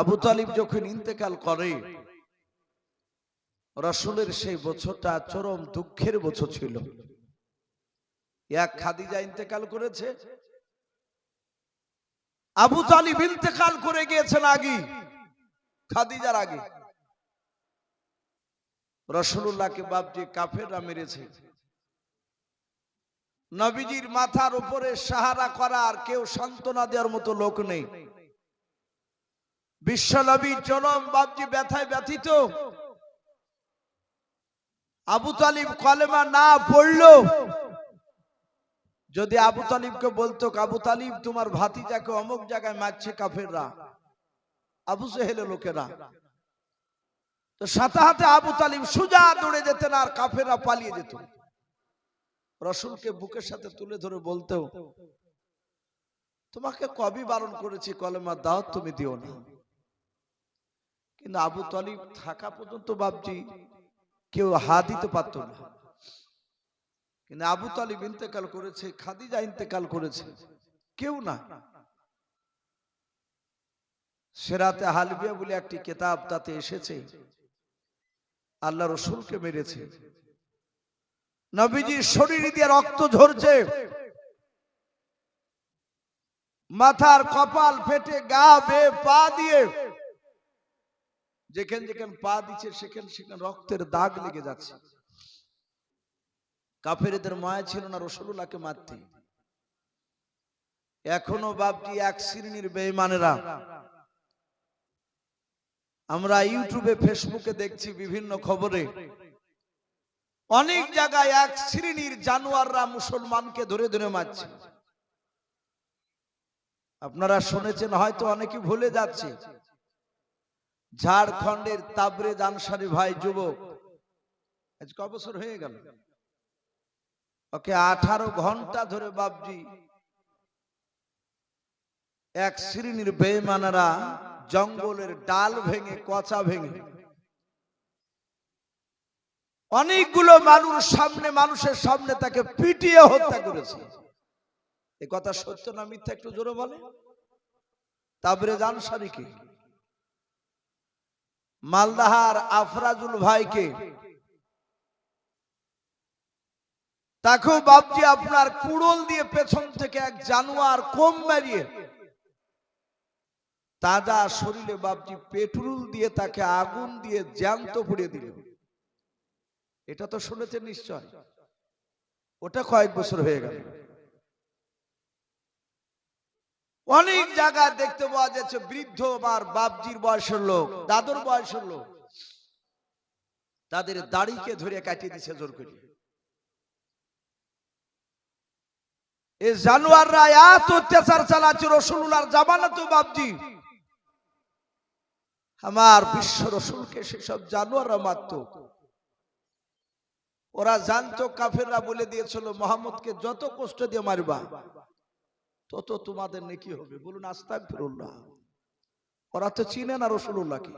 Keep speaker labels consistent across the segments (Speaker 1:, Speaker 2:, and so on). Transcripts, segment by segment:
Speaker 1: আবু তালিব যখন ইন্তেকাল করে, রসুলের সেই বছরটা চরম দুঃখের বছর ছিল। এক খাদিজা ইন্তেকাল করেছে, আবু তালিব ইন্তেকাল করে গিয়েছেন আগে, খাদিজার আগে। রসুল্লাহকে বাপজি কাফেররা মেরেছে। নবীজির মাথার উপরে সাহারা করার কেউ সান্ত্বনা দেওয়ার মতো লোক নেই। বিশ্ব নবী চরম বাপজি ব্যথায় ব্যথিত। আবু তালিব কলেমা না পড়ল। যদি আবু তালিবকে বলতো, আবু তালিব, তোমার ভাতিজাকে অমুক জায়গায় মারছে কাফেররা। আবু সেহেলে লোকেরা। তো সাথে হাতে আবু তালিব সুজা দৌড়ে যেতেন আর কাফেররা পালিয়ে যেত। রসুলকে বুকের সাথে তুলে ধরে বলতেও তোমাকে কবি বারণ করেছি কলেমা দাও তুমি দিও না। কিন্তু আবু তালিব থাকা পর্যন্ত বাবজি কেউ হা দিতে পারত না। কিন্তু আবু তালিব ইন্তেকাল করেছে, খাদিজা ইন্তেকাল করেছে, কেউ না। সেরাতে হালবিয়া বলে একটি কেতাব তাতে এসেছে, আল্লাহ রসুলকে মেরেছে। নবীজির শরীর দিয়ে রক্ত ঝরছে। মাথার কপাল ফেটে গা বে পা দিয়ে যেখানে যেখানে পা দিচ্ছে, সেখানে সেখানে রক্তের দাগ লেগে যাচ্ছে। কাফেরদের মায়া ছিল না রসুল্লাহকে মারতে। এখনও বাপটি এক শ্রেণির বেইমানেরা আমরা ইউটিউবে, ফেসবুকে দেখছি বিভিন্ন খবরে। অনেক জায়গায় এক শ্রেণির জানোয়াররা মুসলমানকে ধরে ধরে মারছে। আপনারা শুনেছেন, হয়তো অনেকে ভুলে যাচ্ছে। ঝাড়খণ্ডের তাবরে জানসারি ভাই যুবক। আজ ক বছর হয়ে গেল? ওকে আঠারো ঘণ্টা ধরে বাবজি এক শ্রেণির বেমানারা জঙ্গলের ডাল ভেঙে, কচা ভেঙে, অনেকগুলো মানুষ সামনে, মানুষের সামনে তাকে পিটিয়ে হত্যা করেছে। এ কথা সত্য না মিথ্যা একটু জোরে বলে? তাবরে জানসারিকে মালদাহার আফরাজুল ভাইকে। তাকেও বাপজি আপনার কুড়োল দিয়ে পেছন থেকে এক জানোয়ার কম মারিয়ে তাজা শরীরে বাপজি পেট্রোল দিয়ে তাকে আগুন দিয়ে জ্যান্ত পুড়িয়ে দিল। এটা তো শুনেছেন নিশ্চয়? ওটা কয়েক বছর হয়ে গেল। অনেক জায়গায় দেখতে পাওয়া যাচ্ছে, বৃদ্ধ আর বাপজির বয়সের লোক, দাদুর বয়সের লোক। তাদের দাড়িকে ধরে কাটিয়ে দিছে জোর করে। এত অত্যাচার চালাচ্ছে জামানা তো বাপজি। আমার বিশ্ব রসুলকে সেসব জানোয়াররা মারত। ওরা জানতো, কাফেররা বলে দিয়েছিল, মোহাম্মদকে যত কষ্ট দিয়ে মারবা। তত তোমাদের নেকি হবে? বলুন আস্তাক ফিরুল্লাহ ওরা তো চিনে না রসুল্লাহকে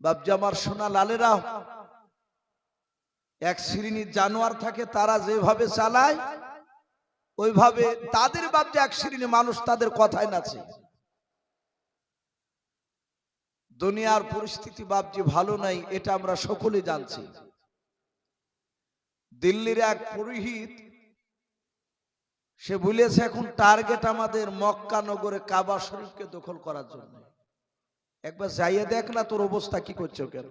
Speaker 1: বাবজি আমার সোনা লালেরা, এক শ্রেণির জানোয়ার থাকে, তারা যেভাবে চালায়, ওইভাবে তাদের বাবজি এক শ্রেণির মানুষ, তাদের কথায় নাচে। দুনিয়ার পরিস্থিতি বাবজি ভালো নাই, এটা আমরা সকলে জানছি। দিল্লির এক পুরোহিত সে বলেছে, এখন টার্গেট আমাদের মক্কা নগরে কাবা শরীফকে দখল করার জন্য। একবার যাইয়ে দেখ না তোর অবস্থা কি করছে কেন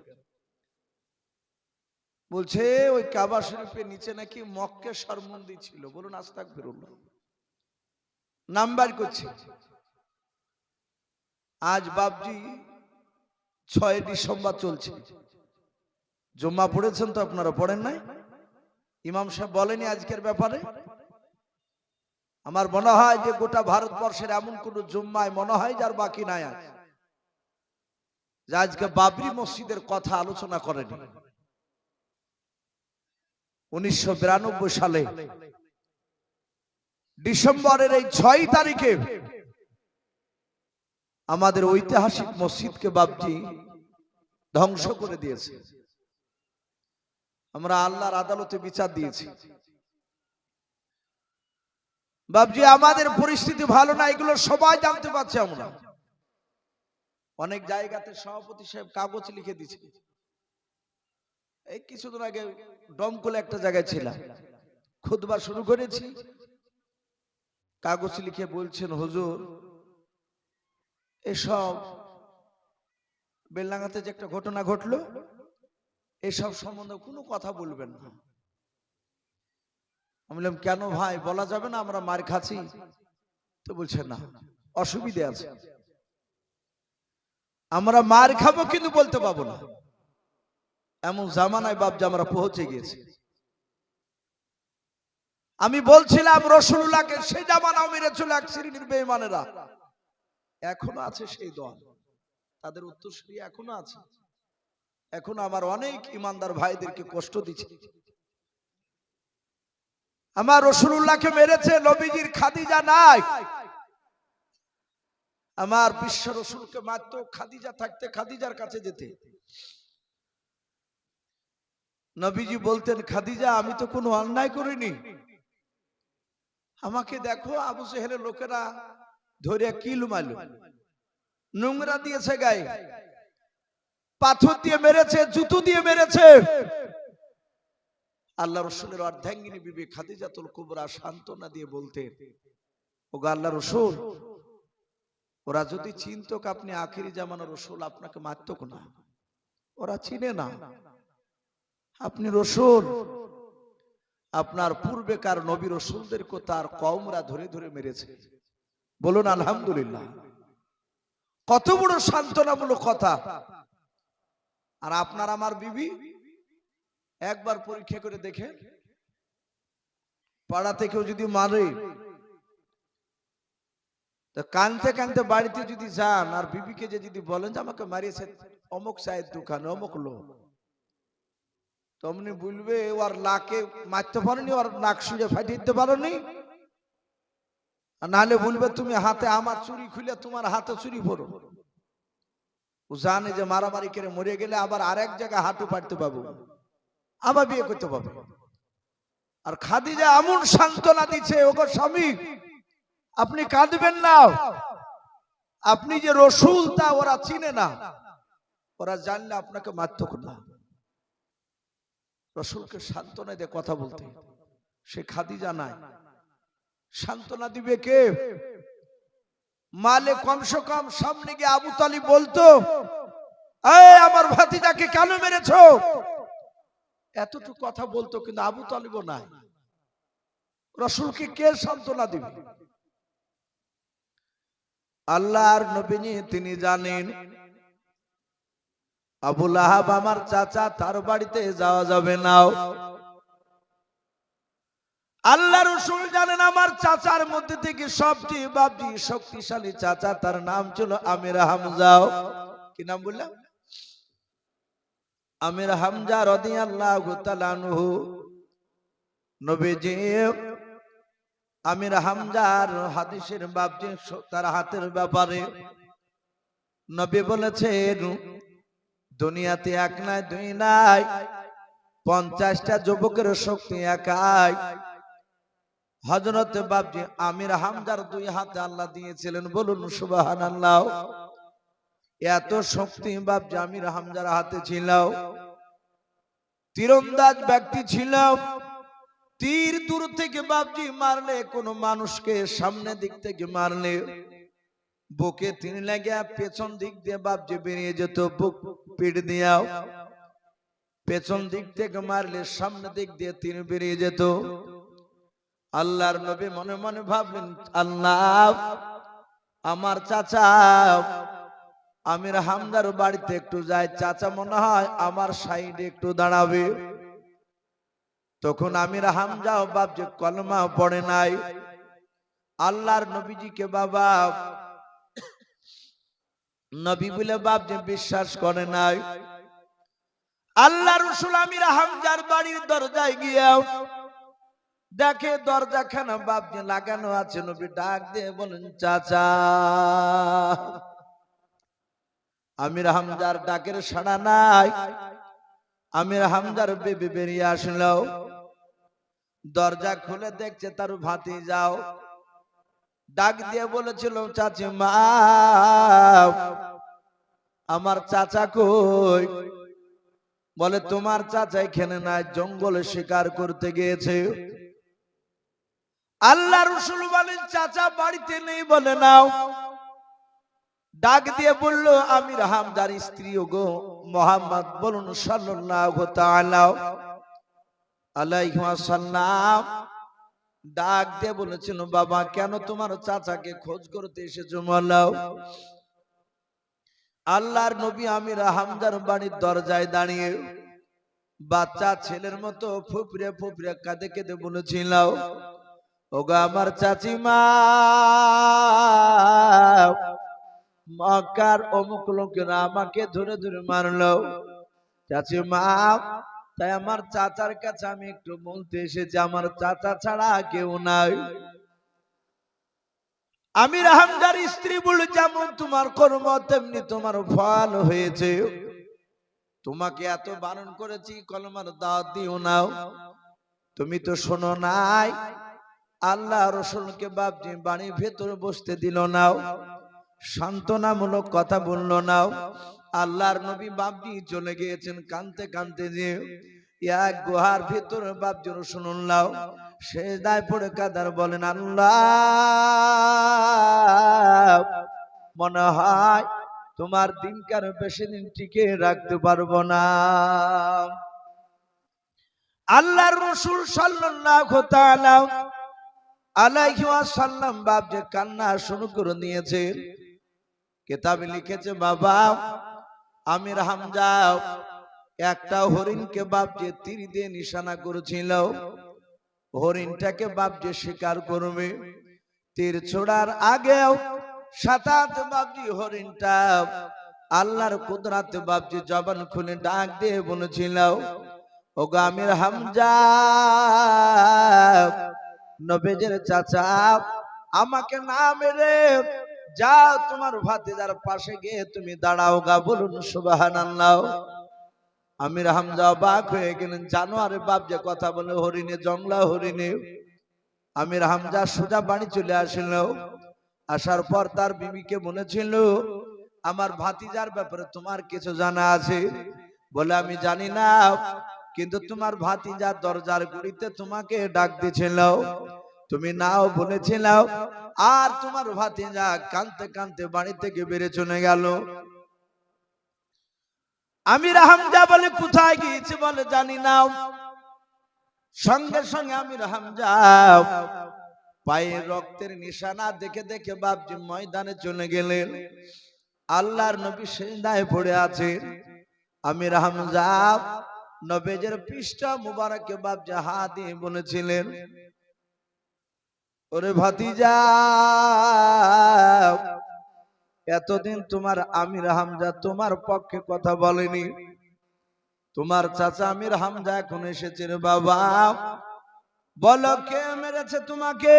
Speaker 1: বলছে, ওই কাবা শরীফের নিচে নাকি মক্কেশ্বর মন্দির ছিল। বলুন আস্তাক ফিরুল্লাহ নাম্বার করছে। আজ বাবজি ছয় ডিসেম্বর চলছে। জম্মা পড়েছেন তো আপনারা পড়েন নাই? ইমাম সাহেব বলেনি আজকের ব্যাপারে? আমার মনে হয় যে গোটা ভারতবর্ষের এমন কোন জুম্মায় মনে হয় যার বাকি নাই যে আজকে বাবরি মসজিদের কথা আলোচনা করেনি। উনিশশো সালে ডিসেম্বরের এই ছয় তারিখে আমাদের ঐতিহাসিক মসজিদকে বাবজি ধ্বংস করে দিয়েছে। আমরা আল্লাহর আদালতে বিচার দিয়েছি। বাবজি, আমাদের পরিস্থিতি ভালো না, এগুলো সবাই জানতে পারছি আমরা। অনেক জায়গাতে সভাপতি সাহেব কাগজ লিখে দিছে এই কিছুদিন আগে ডমকলে একটা জায়গায় ছিলাম। খুদবা শুরু করেছি। কাগজ লিখে বলছেন, হুজুর, এসব বেলডাঙ্গাতে যে একটা ঘটনা ঘটলো, এসব সম্বন্ধে কোনো কথা বলবেন না। বললাম, কেন ভাই? বলা যাবে না আমরা মার খাচ্ছি? তো বলছে, না, অসুবিধে আছে। আমরা মার খাব কিন্তু বলতে পাবো না। এমন জামানায় বাপজা আমরা পৌঁছে গিয়েছি। আমি বলছিলাম রসুল্লাহকে সেই জামানাও মেরেছিল এক শ্রেণির বেইমানেরা এখনও আছে সেই দল। তাদের উত্তরসূরি এখনও আছে। এখন আমার অনেক ইমানদার ভাইদেরকে কষ্ট দিচ্ছে। আমার রসুল্লাহকে মেরেছে, নবীজির খাদিজা নাই। আমার বিশ্ব রসুলকে মারতো, খাদিজা থাকতে খাদিজার কাছে যেতে। নবীজি বলতেন, খাদিজা, আমি তো কোনো অন্যায় করিনি। আমাকে দেখো, আবু সেহেলের লোকেরা ধরে কি লুমালো নোংরা দিয়েছে গায়ে। পাথর দিয়ে মেরেছে, জুতো দিয়ে মেরেছে। আল্লাহ রসুলের অর্ধাঙ্গিনী বিবে খাদিজাতুল কুবরা সান্ত্বনা দিয়ে বলতেন গো আল্লাহ রসুল, ওরা যদি চিন্তক আপনি আখিরি জামানো রসুল, আপনাকে মারতক না। ওরা চিনে না। আপনি রসুল, আপনার পূর্বেকার নবী রসুলদেরকে তার কমরা ধরে ধরে মেরেছে। বলুন, আলহামদুলিল্লাহ। কত বড় সান্ত্বনামূলক কথা। আর আপনার আমার বিবি একবার পরীক্ষা করে দেখে। পাড়াতে কেউ যদি মারে কানতে কানতে বাড়িতে যদি যান, আর বিবিকে যে যদি বলেন যে আমাকে মারিয়েছে, অমুক চায়ের দোকানে, অমুক লোক, তমনি বলবে ওর লাকে মারতে পারেনি ওর নাক সুরে ফাটিয়ে দিতে পারোনি। নাহলে বলবে, তুমি হাতে আমার চুরি খুলে তোমার হাতে চুরি পড়ো ও জানে যে মারামারি করে মরে গেলে আবার আরেক জায়গায় হাঁটু পাড়তে পাবো আবার বিয়ে করতে পাবো আর খাদিজা এমন সান্ত্বনা দিচ্ছে, ওগো স্বামী, আপনি কাঁদবেন না। আপনি যে রসুল, তা ওরা চিনে না। ওরা জানলে আপনাকে মারত না রসুলকে সান্ত্বনা দিয়ে কথা বলতে। সে খাদিজা নাই। সান্ত্বনা দিবে কে? মালে কমসে কম সামনে গিয়ে আবু তালিব বলতো আমার ভাতিজাকে কেন মেরেছো? এতটুকু কথা বলতো কিন্তু আবু তালিবও নাই। রসুলকে কে সান্ত্বনা দিবে? আল্লাহর নবীনি তিনি জানেন আবুল আহাব আমার চাচা তার বাড়িতে যাওয়া যাবে না। আল্লাহ রসুল জানেন আমার চাচার মধ্যে থেকে সবচেয়ে বাপজি শক্তিশালী চাচা তার নাম ছিল আমির হামজাও কি নাম বললাম? আমির হামজা রদি আল্লাহ নবীজি, আমির হামজার হাদিসের বাপজি তার হাতের ব্যাপারে নবী বলেছেন, দুনিয়াতে এক নাই, দুই নাই, পঞ্চাশটা যুবকের শক্তি একাই। হজরত বাবজি আমির হামজার দুই হাতে আল্লাহ দিয়েছিলেন, বলুন সুবাহান আল্লাহ এত শক্তি বাবজি আমির হামজার হাতে ছিল তীরন্দাজ ব্যক্তি ছিল তীর দূর থেকে বাবজি মারলে, কোন মানুষকে সামনে দিক থেকে মারলে, বুকে তিনি লাগিয়া পেছন দিক দিয়ে বাবজি বেরিয়ে যেত, বুক পিঠ দিয়াও পেছন দিক থেকে মারলে, সামনে দিক দিয়ে তিনি বেরিয়ে যেত। আল্লাহর নবী মনে মনে ভাবলেন, আল্লাহ, আমার চাচা আমির হামদার বাড়িতে একটু যায়, চাচা মনে হয় আমার সাইডে একটু দাঁড়াবে। তখন আমির হামজাও যে কলমা পড়ে নাই। আল্লাহর নবীজিকে বাবা, নবী বলে বাপ যে বিশ্বাস করে নাই। আল্লাহ রসুল আমির হামজার বাড়ির দরজায় গিয়াও দেখে, দরজা খানা বাপ যে লাগানো আছে। নবী ডাক দিয়ে বলেন, চাচা আমির হামজার ডাকের সাড়া নাই। আমির হামজার বেবি বেরিয়ে আসলো। দরজা খুলে দেখছে তার ভাতি যাও। ডাক দিয়ে বলেছিল, চাচি মা, আমার চাচা কই? বলে, তোমার চাচা এখানে নাই, জঙ্গলে শিকার করতে গিয়েছে। আল্লাহ রসুল বলেন, চাচা বাড়িতে নেই বলে নাও। ডাক দিয়ে বলল, আমির হামদার স্ত্রী গো মোহাম্মদ বলুন ওয়াসাল্লাম ডাক দিয়ে বলেছিল, বাবা, কেন তোমার চাচাকে খোঁজ করতে এসেছ বলাও আল্লাহর নবী আমির হামদার বাড়ির দরজায় দাঁড়িয়ে বাচ্চা ছেলের মতো ফুপরে ফুপরে কাঁদে কেঁদে বলেছিল, ওগা আমার চাচিমা মক্কার অমুক লোকেরা আমাকে ধরে ধরে মারলো। চাচিমা তাই আমার চাচার কাছে আমি একটু বলতে এসেছি, আমার চাচা ছাড়া কেউ নাই। আমির হামদার স্ত্রী বলে যেমন তোমার কর্ম, তেমনি তোমার ফল হয়েছে। তোমাকে এত বারণ করেছি, কলমার দাওয়াত দিও নাও তুমি তো শোনো নাই, আল্লাহ রসুলকে বাপজি বাড়ির ভেতরে বসতে দিল নাও সান্ত্বনামূলক কথা বলল নাও। আল্লাহর নবী বাপজি চলে গিয়েছেন কানতে কানতে যে এক গুহার ভিতরে বাপজি নাও। সে দায় পড়ে কাদার বলেন, আল্লাহ, মনে হয় তোমার দিনকার বেশি দিন টিকে রাখতে পারব না। আল্লাহর রসুল সাল্লাল্লাহু তাআলা আলাইহি ওয়াসাল্লাম বাপ যে কান্না শুরু করে দিয়েছে কেতাবে লিখেছে বাবা, আমির হামজা একটা হরিণকে বাপ যে তীর দিয়ে নিশানা করেছিল। হরিণটাকে বাপ যে শিকার করবে। তীর ছোড়ার আগেও সাতাত বাপজি হরিণটা আল্লাহর কুদরাতে বাপজি জবান খুলে ডাক দিয়ে বলেছিল ও গামের হামজা, নবেজের চাচা, আমাকে না মেরে যাও তোমার ভাতিদার পাশে গিয়ে তুমি দাঁড়াও গা, বলুন সুবাহান আল্লাহ আমির হামজা অবাক হয়ে গেলেন জানোয়ারের বাপ যে কথা বলে, হরিণে জংলা হরিণে। আমির হামজা সোজা বাড়ি চলে আসিল। আসার পর তার বিবিকে বলেছিল আমার ভাতিজার ব্যাপারে তোমার কিছু জানা আছে? বলে, আমি জানি না, কিন্তু তোমার ভাতিজা দরজার গুড়িতে তোমাকে ডাক দিছিল। তুমি নাও বলেছিল আর তোমার ভাতিজা কানতে কানতে বাড়ি থেকে বেড়ে চলে গেল। আমির হামজা বলে কোথায় গিয়েছে বলে জানি না। সঙ্গে সঙ্গে আমির হামজা পায়ে রক্তের নিশানা দেখে দেখে বাপজি ময়দানে চলে গেলেন আল্লাহর নবী সেজদায় পড়ে আছেন আমির হামজা নবেজের পৃষ্ঠা মুবারকে বাপজি হাত দিয়ে বলেছিলেন ওরে ভাতিজা, এতদিন তোমার আমির হামজা তোমার পক্ষে কথা বলেনি। তোমার চাচা আমির হামজা এখন এসেছে রে বাবা। বলো কে মেরেছে তোমাকে?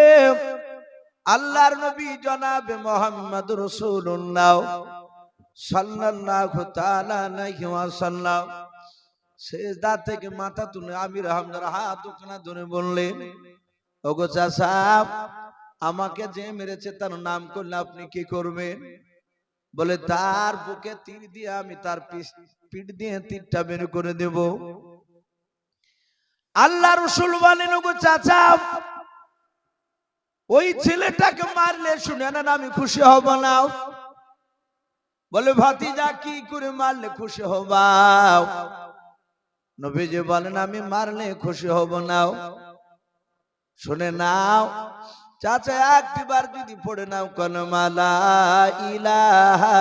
Speaker 1: আল্লাহর নবী জনাবে মোহাম্মদ রসুল্লাহ সাল্লাল্লাহু তাআলা আলাইহি ওয়াসাল্লাম। সেজদা থেকে মাথা তুলে আমির হামজার হাত ওখানে ধরে বললেন ওগো চাচা আমাকে যে মেরেছে তার নাম করলে আপনি কি করবেন? বলে, তার বুকে তীর দিয়ে আমি তার পিঠ দিয়ে তীরটা বের করে দেব। আল্লাহ রসুল বলেন, ওগো চাচা, ওই ছেলেটাকে মারলে শুনে না আমি খুশি হব না। বলে, ভাতিজা, কি করে মারলে খুশি হবা নবীজি বলেন, আমি মারলে খুশি হব না। শুনে নাও। চাচা একবার যদি পড়ে নাও কলমালা ইলাহা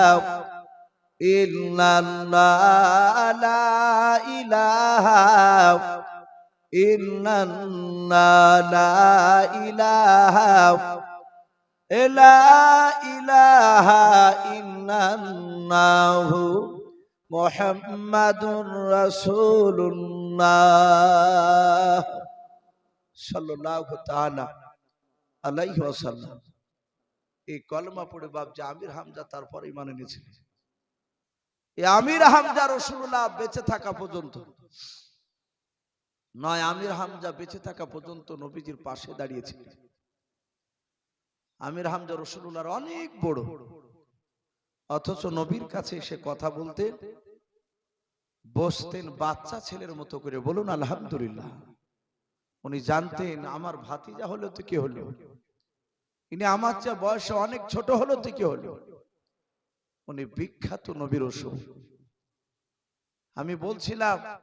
Speaker 1: ইল্লাল্লাহ ইলাহা ইল্লাল্লাহ লা ইলাহা এই কলমা পড়ে আমির হামজা তারপর ইমান এনেছিলেন এই আমির হামজা রসুল্লাহ বেঁচে থাকা পর্যন্ত, নয়, আমির হামজা বেঁচে থাকা পর্যন্ত নবীজির পাশে দাঁড়িয়েছিলেন আমির হামজা অনেক বড়। অথচ নবীর কাছে এসে কথা বলতে বসতেন বাচ্চা ছেলের মতো করে বলুন, আলহামদুলিল্লাহ। উনি জানতেন, আমার ভাতিজা হলো তো কি হলো? ইনি আমার যা বয়সে অনেক ছোট হলো তো কি হলো? উনি বিখ্যাত নবীর আমি বলছিলাম